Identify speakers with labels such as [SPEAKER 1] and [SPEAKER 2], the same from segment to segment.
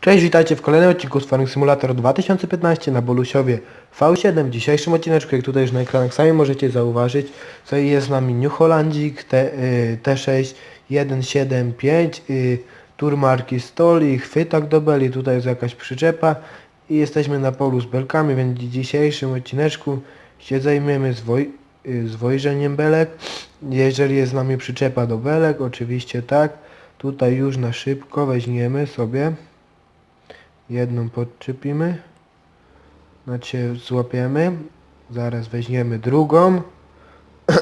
[SPEAKER 1] Cześć, witajcie w kolejnym odcinku z Farming Simulator 2015 na Bolusiowie V7. W dzisiejszym odcineczku, jak tutaj już na ekranach sami możecie zauważyć, tutaj jest z nami New Hollandzik T, y, T6 175, y, tur marki Stoli, chwytak do beli, tutaj jest jakaś przyczepa i jesteśmy na polu z belkami, więc w dzisiejszym odcineczku się zajmiemy zwoj, y, belek. Jeżeli jest z nami przyczepa do belek, oczywiście tak. Tutaj już na szybko weźmiemy sobie jedną podczepimy, znaczy złapiemy, zaraz weźmiemy drugą.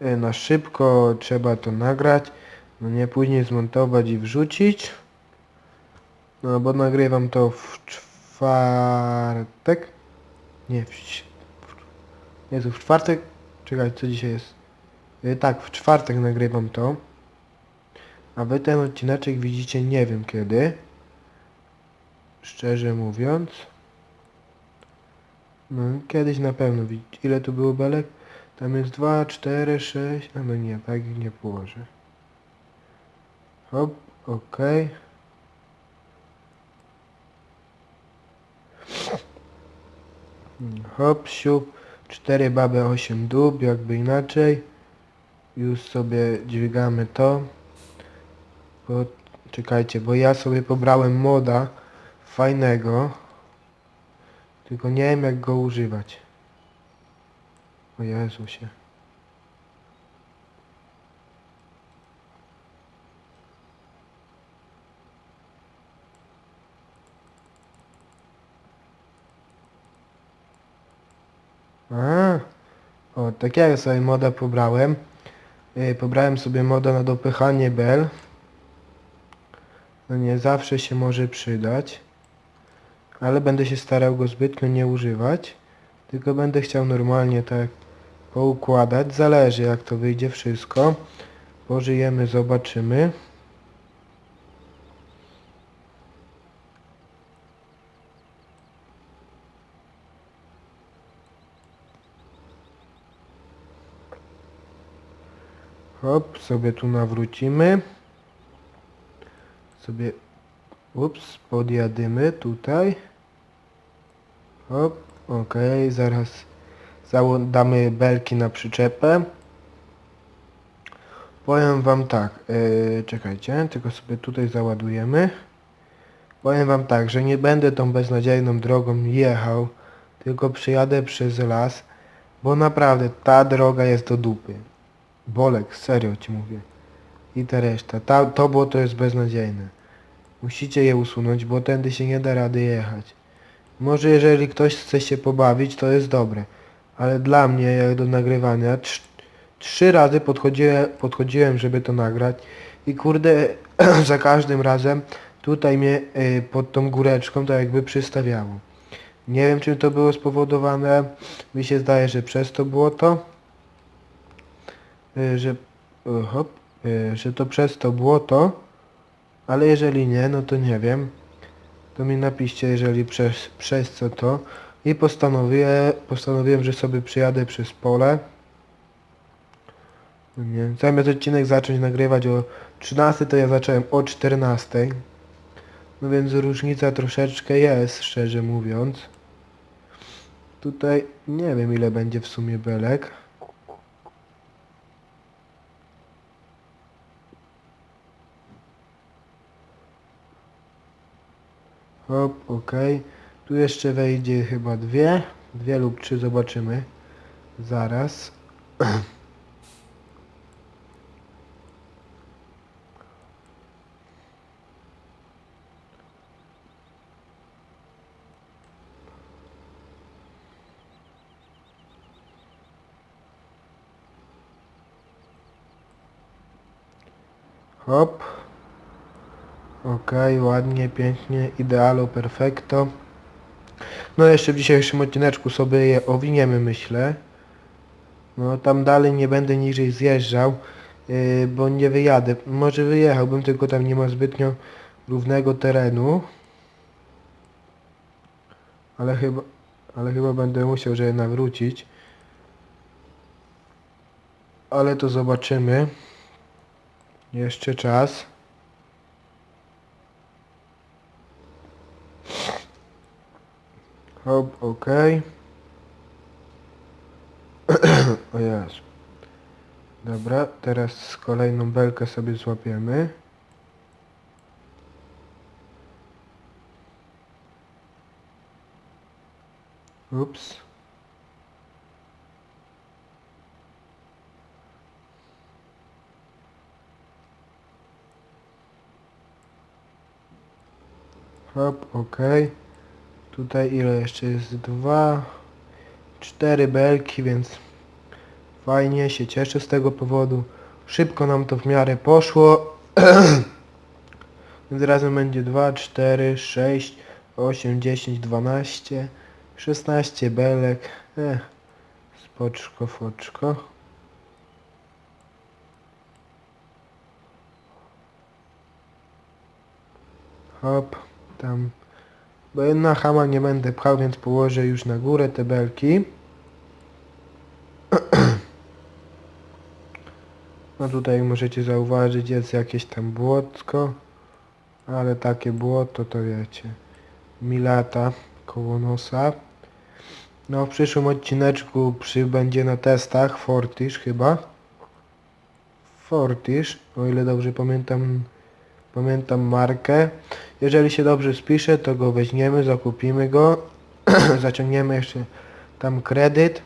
[SPEAKER 1] Na szybko trzeba to nagrać, no nie później zmontować i wrzucić. No bo nagrywam to w czwartek. Nie, w, Jezu, w czwartek. Czekaj, co dzisiaj jest? E, Tak, w czwartek nagrywam to. A wy ten odcineczek widzicie nie wiem kiedy. Szczerze mówiąc. No kiedyś na pewno widzicie. Ile tu było belek? Tam jest 2, 4, 6. A no nie, tak ich nie położę. Hop. Mm, Hop, siup. 4 baby, 8 dób, jakby inaczej. Już sobie dźwigamy to. Bo, czekajcie, bo ja sobie pobrałem moda fajnego. Tylko nie wiem jak go używać. O Jezusie. A, o, tak ja sobie moda pobrałem. Yy, pobrałem sobie moda na dopychanie bel. No nie zawsze się może przydać. Ale będę się starał go zbytnio nie używać. Tylko będę chciał normalnie tak poukładać. Zależy jak to wyjdzie wszystko. Pożyjemy, zobaczymy. Hop, sobie tu nawrócimy. Sobie, ups, podjadymy tutaj. Hop, okej, zaraz zało- damy belki na przyczepę. Powiem wam tak, yy, czekajcie, tylko sobie tutaj załadujemy. Powiem wam tak, że nie będę tą beznadziejną drogą jechał, tylko przyjadę przez las, bo naprawdę ta droga jest do dupy. Bolek, serio ci mówię. I ta reszta. Ta, to błoto jest beznadziejne. Musicie je usunąć, bo tędy się nie da rady jechać. Może jeżeli ktoś chce się pobawić, to jest dobre. Ale dla mnie, jak do nagrywania, trz, trzy razy podchodziłem, podchodziłem, żeby to nagrać. I kurde, za każdym razem tutaj mnie y, pod tą góreczką to jakby przystawiało. Nie wiem, czym to było spowodowane. Mi się zdaje, że przez to było to. Y, że, y, hop, y, że to przez to było to. Ale jeżeli nie, no to nie wiem. To mi napiszcie, jeżeli przez, przez co to. I postanowię, postanowiłem, że sobie przyjadę przez pole. No Nie. Zamiast odcinek zacząć nagrywać o 13, to ja zacząłem o 14. No więc różnica troszeczkę jest, szczerze mówiąc. Tutaj nie wiem ile będzie w sumie belek. Hop, okej. Tu jeszcze wejdzie chyba dwie. Dwie lub trzy, zobaczymy. Zaraz. Hop. Okej, ładnie, pięknie, idealo, perfekto. No jeszcze w dzisiejszym odcineczku sobie je owiniemy, myślę. No tam dalej nie będę niżej zjeżdżał, yy, bo nie wyjadę. Może wyjechałbym, tylko tam nie ma zbytnio równego terenu. Ale chyba, ale chyba będę musiał, żeby nawrócić. Ale to zobaczymy. Jeszcze czas. Hop, okej. o. Dobra, teraz kolejną belkę sobie złapiemy. Ups. Hop, okej. Tutaj ile jeszcze jest? Dwa, cztery belki, więc fajnie, się cieszę z tego powodu. Szybko nam to w miarę poszło. więc razem będzie 2, 4, 6, 8, 10, 12, 16 belek. Eh, spoczko, foczko. Hop, tam. Bo na hama nie będę pchał, więc położę już na górę te belki. No tutaj możecie zauważyć jest jakieś tam błotko. Ale takie błoto to wiecie. Mi lata koło nosa. No w przyszłym odcineczku przybędzie na testach Fortish chyba. Fortish, o ile dobrze pamiętam pamiętam markę. Jeżeli się dobrze spisze, to go weźmiemy, zakupimy go, zaciągniemy jeszcze tam kredyt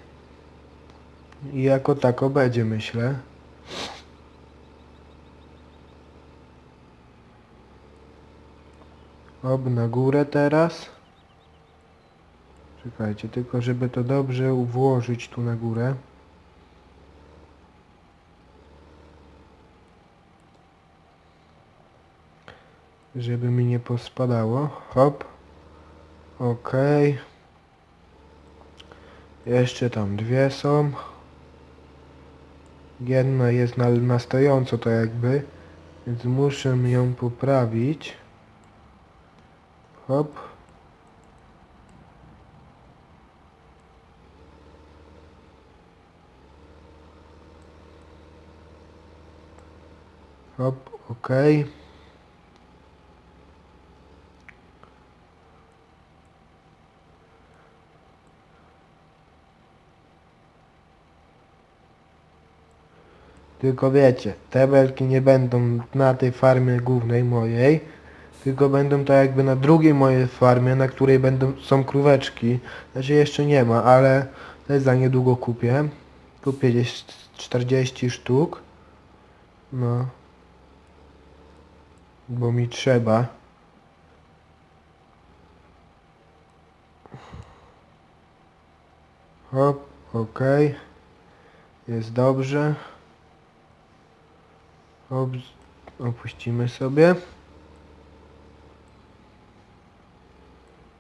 [SPEAKER 1] i jako tako będzie, myślę. Ob na górę teraz. Czekajcie, tylko żeby to dobrze włożyć tu na górę. Żeby mi nie pospadało. Hop. Okej. Jeszcze tam dwie są. Jedna jest na, na stojąco to jakby, więc muszę ją poprawić. Hop. Hop, okej. Tylko wiecie, te belki nie będą na tej farmie głównej mojej, tylko będą to jakby na drugiej mojej farmie, na której będą są króweczki. Znaczy jeszcze nie ma, ale też za niedługo kupię. Kupię gdzieś 40 sztuk. No. Bo mi trzeba. Hop, okej. Jest dobrze. Opuścimy sobie.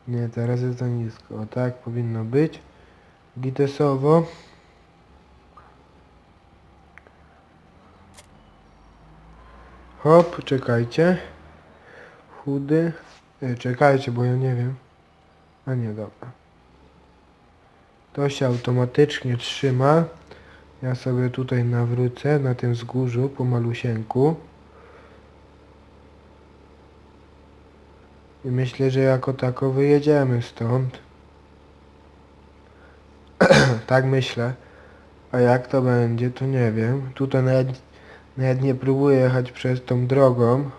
[SPEAKER 1] Nie, teraz jest za nisko. O tak powinno być. Gitesowo. Hop, czekajcie. Chudy. E, czekajcie, bo ja nie wiem. A nie, dobra. To się automatycznie trzyma. Ja sobie tutaj nawrócę na tym wzgórzu po malusieńku. I myślę, że jako tako wyjedziemy stąd. tak myślę. A jak to będzie, to nie wiem. Tutaj nawet, nawet nie próbuję jechać przez tą drogą.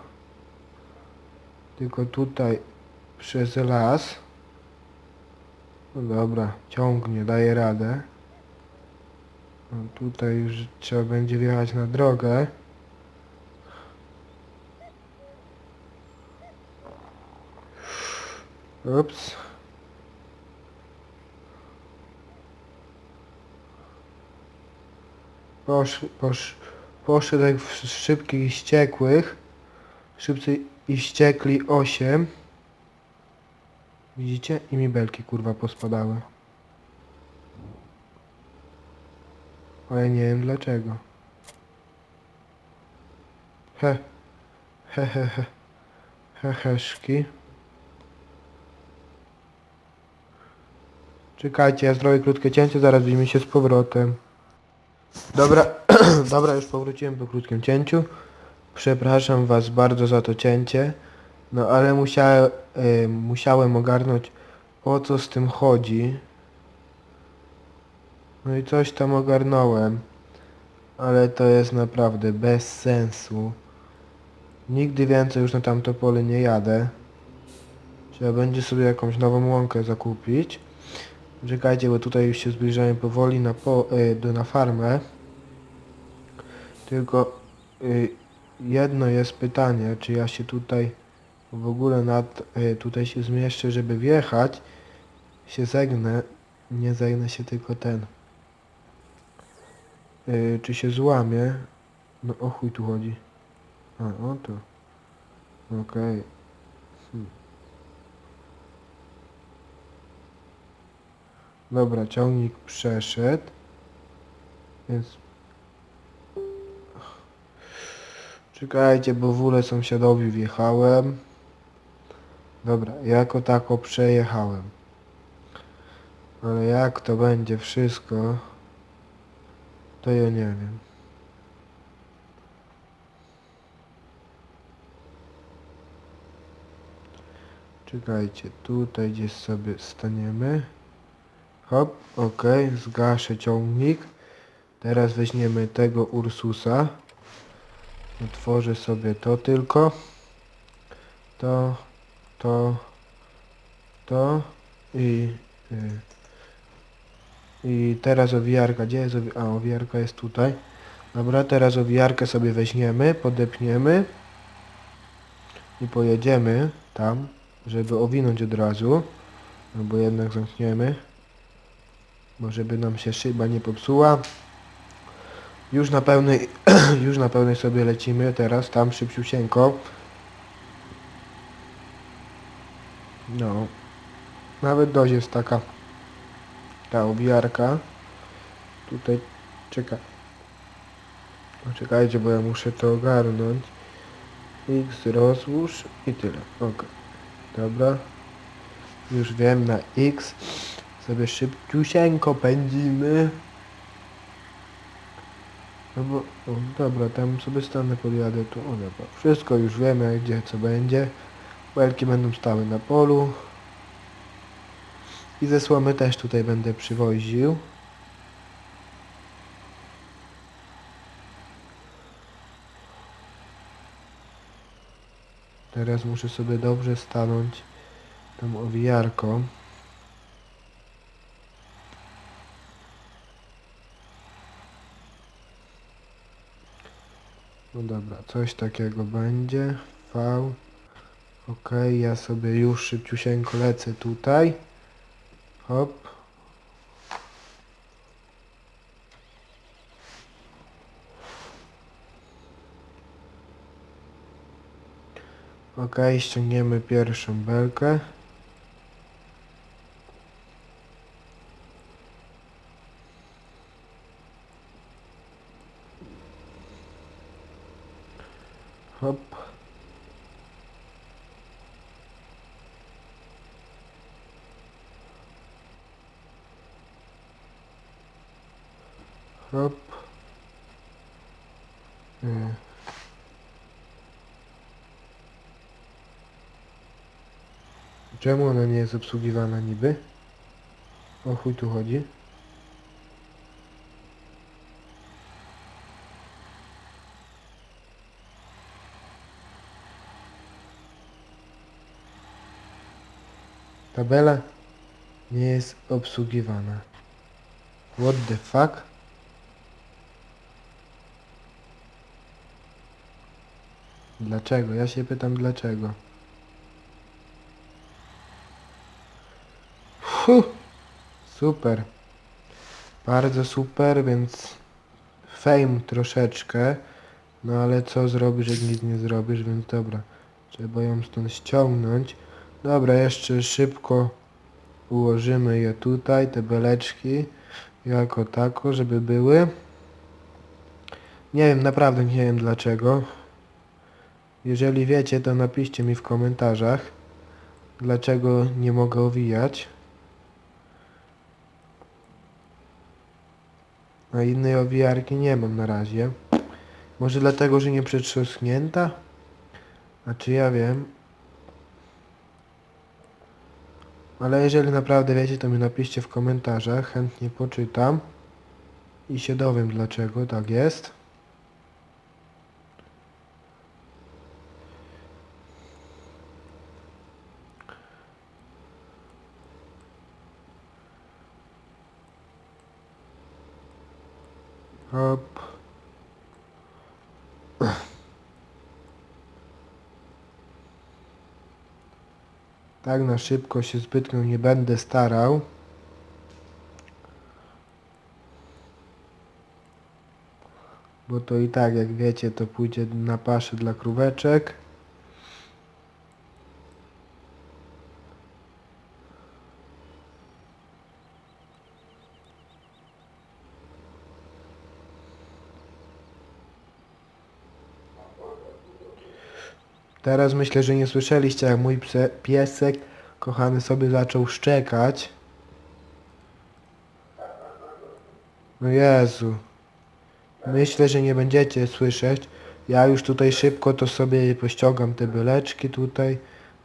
[SPEAKER 1] Tylko tutaj przez las. No dobra, ciągnie, daje radę. Tutaj już trzeba będzie wjechać na drogę. Ups. Posz, posz, poszedł jak w szybkich i ściekłych. Szybcy i ściekli 8. Widzicie? I mi belki kurwa pospadały. A ja nie wiem dlaczego. He. He he he. He heszki. Czekajcie, ja zrobię krótkie cięcie, zaraz widzimy się z powrotem. Dobra, dobra, już powróciłem po krótkim cięciu. Przepraszam was bardzo za to cięcie. No ale musiałem, y, musiałem ogarnąć o co z tym chodzi. No i coś tam ogarnąłem. Ale to jest naprawdę bez sensu. Nigdy więcej już na tamto pole nie jadę. Trzeba będzie sobie jakąś nową łąkę zakupić. Czekajcie, bo tutaj już się zbliżamy powoli na, po, y, do, na farmę. Tylko y, jedno jest pytanie, czy ja się tutaj w ogóle nad, y, tutaj się zmieszczę, żeby wjechać. Się zegnę. Nie zegnę się tylko ten. Y, czy się złamie? No o chuj tu chodzi. A, o to. Okej. Hmm. Dobra, ciągnik przeszedł. Więc... Czekajcie, bo w ogóle sąsiadowi wjechałem. Dobra, jako tako przejechałem. Ale jak to będzie wszystko, to ja nie wiem. Czekajcie, tutaj gdzieś sobie staniemy. Hop, ok, zgaszę ciągnik. Teraz weźmiemy tego Ursusa. Otworzę sobie to tylko. To, to, to i... Y, I teraz owijarka, gdzie jest owi- A, owijarka jest tutaj. Dobra, teraz owijarkę sobie weźmiemy, podepniemy i pojedziemy tam, żeby owinąć od razu. Albo jednak zamkniemy. Bo żeby nam się szyba nie popsuła. Już na pełnej, już na pełnej sobie lecimy teraz, tam szybciusieńko. No. Nawet dość jest taka ta owijarka. Tutaj czeka. Czekajcie, bo ja muszę to ogarnąć. X rozłóż i tyle. Ok. Dobra. Już wiem na X. Sobie szybciusieńko pędzimy. No bo, o, dobra, tam sobie stanę, podjadę tu. O dobra, wszystko już wiemy, gdzie co będzie. Belki będą stały na polu. I ze słomy też tutaj będę przywoził. Teraz muszę sobie dobrze stanąć tą owijarką. No dobra, coś takiego będzie. V. Ok, ja sobie już szybciusieńko lecę tutaj. Hop. Ok, ściągniemy pierwszą belkę. Hop. Hop. Y. Czemu ona nie jest obsługiwana niby? O chuj tu chodzi? Tabela nie jest obsługiwana. What the fuck? Dlaczego? Ja się pytam dlaczego. Super. Bardzo super, więc fame troszeczkę. No ale co zrobisz, jak nic nie zrobisz, więc dobra. Trzeba ją stąd ściągnąć. Dobra, jeszcze szybko ułożymy je tutaj, te beleczki, jako tako, żeby były. Nie wiem, naprawdę nie wiem dlaczego. Jeżeli wiecie, to napiszcie mi w komentarzach, dlaczego nie mogę owijać. A innej owijarki nie mam na razie. Może dlatego, że nie przetrząsnięta? A czy ja wiem? Ale jeżeli naprawdę wiecie, to mi napiszcie w komentarzach, chętnie poczytam i się dowiem dlaczego tak jest. Hop. Tak na szybko się zbytnio nie będę starał. Bo to i tak, jak wiecie, to pójdzie na paszę dla króweczek. Teraz myślę, że nie słyszeliście, jak mój piesek kochany sobie zaczął szczekać. No Jezu. Myślę, że nie będziecie słyszeć. Ja już tutaj szybko to sobie pościągam te byleczki tutaj.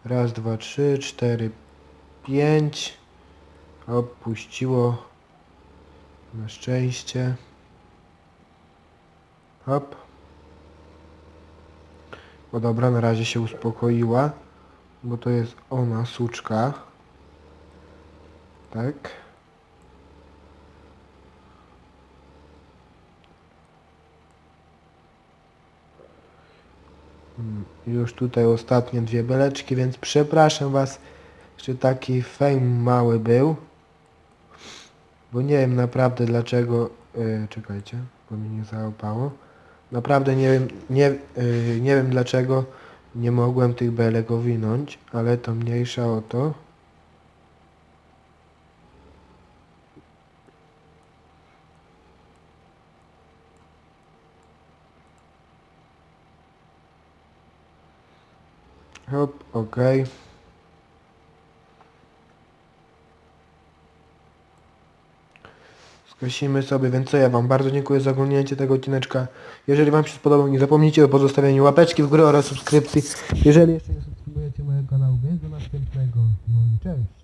[SPEAKER 1] Raz, dwa, trzy, cztery, pięć. Opuściło. Na szczęście. Hop. O dobra, na razie się uspokoiła. Bo to jest ona, suczka. Tak. Mm, Już tutaj ostatnie dwie beleczki, więc przepraszam Was, że taki fame mały był. Bo nie wiem naprawdę dlaczego... Yy, czekajcie, bo mi nie załapało. Naprawdę nie wiem, nie, yy, nie wiem dlaczego nie mogłem tych belek owinąć, ale to mniejsza o to. Hop, okej. Prosimy sobie, więc co ja Wam bardzo dziękuję za oglądnięcie tego odcineczka. Jeżeli Wam się spodobał, nie zapomnijcie o pozostawieniu łapeczki w górę oraz subskrypcji. Jeżeli jeszcze nie subskrybujecie mojego kanału, więc do następnego. No i cześć.